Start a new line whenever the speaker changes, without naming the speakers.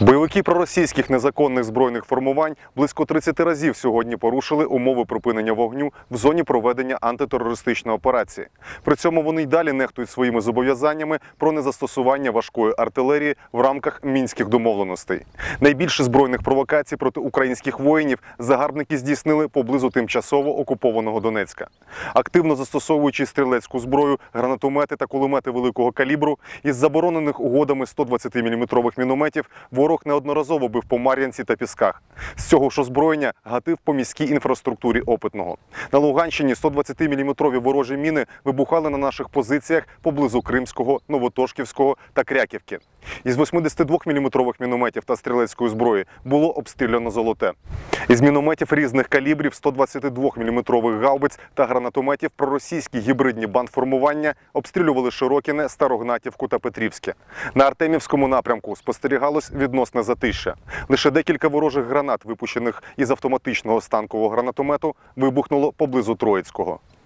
Бойовики проросійських незаконних збройних формувань близько 30 разів сьогодні порушили умови припинення вогню в зоні проведення антитерористичної операції. При цьому вони й далі нехтують своїми зобов'язаннями про незастосування важкої артилерії в рамках мінських домовленостей. Найбільше збройних провокацій проти українських воїнів загарбники здійснили поблизу тимчасово окупованого Донецька. Активно застосовуючи стрілецьку зброю, гранатомети та кулемети великого калібру із заборонених угодами 120 мм мінометів ворог неодноразово бив по Мар'янці та Пісках. З цього ж озброєння гатив по міській інфраструктурі опитного. На Луганщині 120 мм ворожі міни вибухали на наших позиціях поблизу Кримського, Новотошківського та Кряківки. Із 82 мм мінометів та стрілецької зброї було обстріляно золоте. Із мінометів різних калібрів 122 мм гаубиць та гранатометів проросійські гібридні бандформування обстрілювали Широкіне, Старогнатівку та Петрівське. На Артемівському напрямку спостерігалось відносне затища. Лише декілька ворожих гранат, випущених із автоматичного станкового гранатомету, вибухнуло поблизу Троїцького.